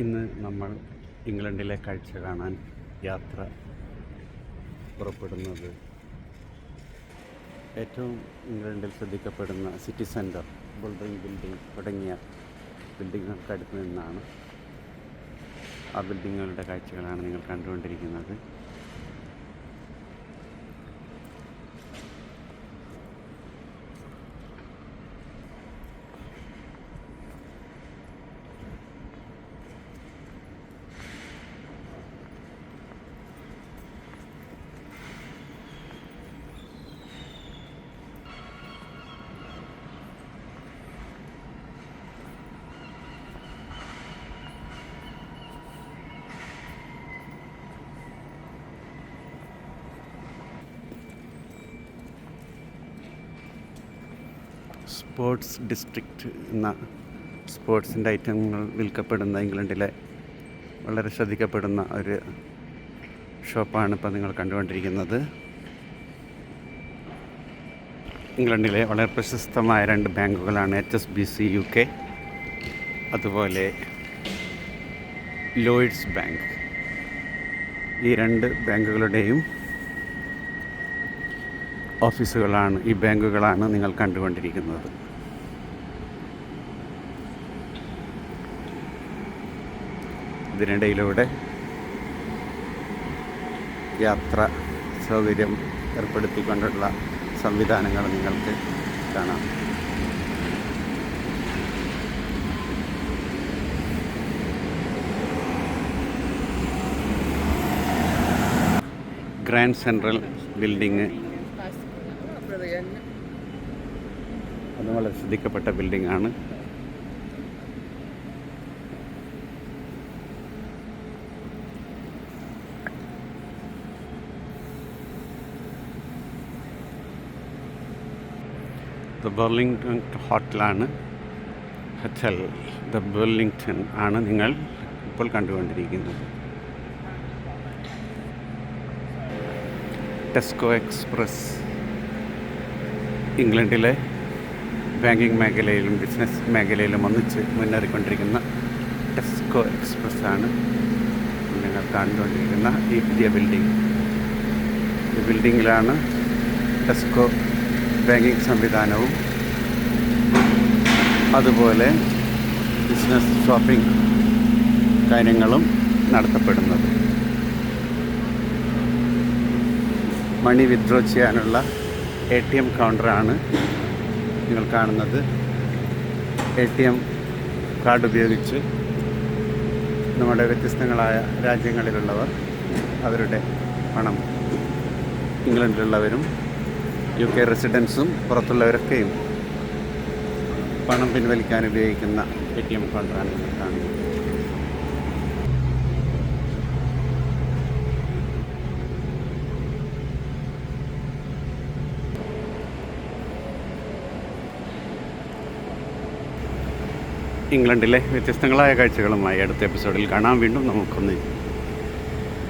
ഇന്ന് നമ്മൾ ഇംഗ്ലണ്ടിലെ കാഴ്ച കാണാൻ യാത്ര പുറപ്പെടുന്നത് ഏറ്റവും ഇംഗ്ലണ്ടിൽ ശ്രദ്ധിക്കപ്പെടുന്ന സിറ്റി സെന്റർ ബുൾഡറിംഗ് ബിൽഡിംഗ് തുടങ്ങിയ ബിൽഡിങ്ങുകൾക്കടുത്ത് നിന്നാണ്. ആ ബിൽഡിങ്ങുകളുടെ കാഴ്ചകളാണ് നിങ്ങൾ കണ്ടുകൊണ്ടിരിക്കുന്നത്. സ്പോർട്സ് ഡിസ്ട്രിക്റ്റ് എന്ന സ്പോർട്സിന്റെ ഐറ്റങ്ങൾ വിൽക്കപ്പെടുന്ന ഇംഗ്ലണ്ടിലെ വളരെ ശ്രദ്ധിക്കപ്പെടുന്ന ഒരു ഷോപ്പാണ് ഇപ്പോൾ നിങ്ങൾ കണ്ടുകൊണ്ടിരിക്കുന്നത്. ഇംഗ്ലണ്ടിലെ വളരെ പ്രശസ്തമായ രണ്ട് ബാങ്കുകളാണ് H S B C U K അതുപോലെ ലോയിഡ്സ് ബാങ്ക്. ഈ രണ്ട് ബാങ്കുകളുടെയും ഓഫീസുകളാണ് ഈ ബാങ്കുകളാണ് നിങ്ങൾ കണ്ടുകൊണ്ടിരിക്കുന്നത്. ഇതിനിടയിലൂടെ യാത്ര സൗകര്യം ഏർപ്പെടുത്തിക്കൊണ്ടുള്ള സംവിധാനങ്ങൾ നിങ്ങൾക്ക് കാണാം. ഗ്രാൻഡ് സെൻട്രൽ ബിൽഡിങ് അത് വളരെ ശ്രദ്ധിക്കപ്പെട്ട ബിൽഡിംഗ് ആണ്. ദ ബെർലിംഗ്ടൺ ഹോട്ടലാണ് ഹെച്ചൽ ദ ബെർലിംഗ്ടൺ ആണ് നിങ്ങൾ ഇപ്പോൾ കണ്ടുകൊണ്ടിരിക്കുന്നത്. ടെസ്കോ എക്സ്പ്രസ് ഇംഗ്ലണ്ടിലെ ബാങ്കിങ് മേഖലയിലും ബിസിനസ് മേഖലയിലും ഒന്നിച്ച് മുന്നേറിക്കൊണ്ടിരിക്കുന്ന ടെസ്കോ എക്സ്പ്രസ് ആണ് നിങ്ങൾ കണ്ടുകൊണ്ടിരിക്കുന്ന ഈ പുതിയ ബിൽഡിംഗ്. ഈ ബിൽഡിങ്ങിലാണ് ടെസ്കോ ബാങ്കിങ് സംവിധാനവും അതുപോലെ ബിസിനസ് ഷോപ്പിംഗ് കാര്യങ്ങളും നടത്തപ്പെടുന്നത്. മണി വിത്ഡ്രോ ചെയ്യാനുള്ള എ ടി എം കൗണ്ടറാണ് നിങ്ങൾ കാണുന്നത്. എ ടി എം കാർഡ് ഉപയോഗിച്ച് നമ്മുടെ വ്യത്യസ്തങ്ങളായ രാജ്യങ്ങളിലുള്ളവർ അവരുടെ പണം ഇംഗ്ലണ്ടിലുള്ളവരും യു കെ റെസിഡൻസും പുറത്തുള്ളവരൊക്കെയും പണം പിൻവലിക്കാൻ ഉപയോഗിക്കുന്ന എ ടി എം കൗണ്ടറാണ് കാണുന്നത്. ഇംഗ്ലണ്ടിലെ വ്യത്യസ്തങ്ങളായ കാഴ്ചകളുമായി അടുത്ത എപ്പിസോഡിൽ കാണാൻ വീണ്ടും നമുക്കൊന്ന്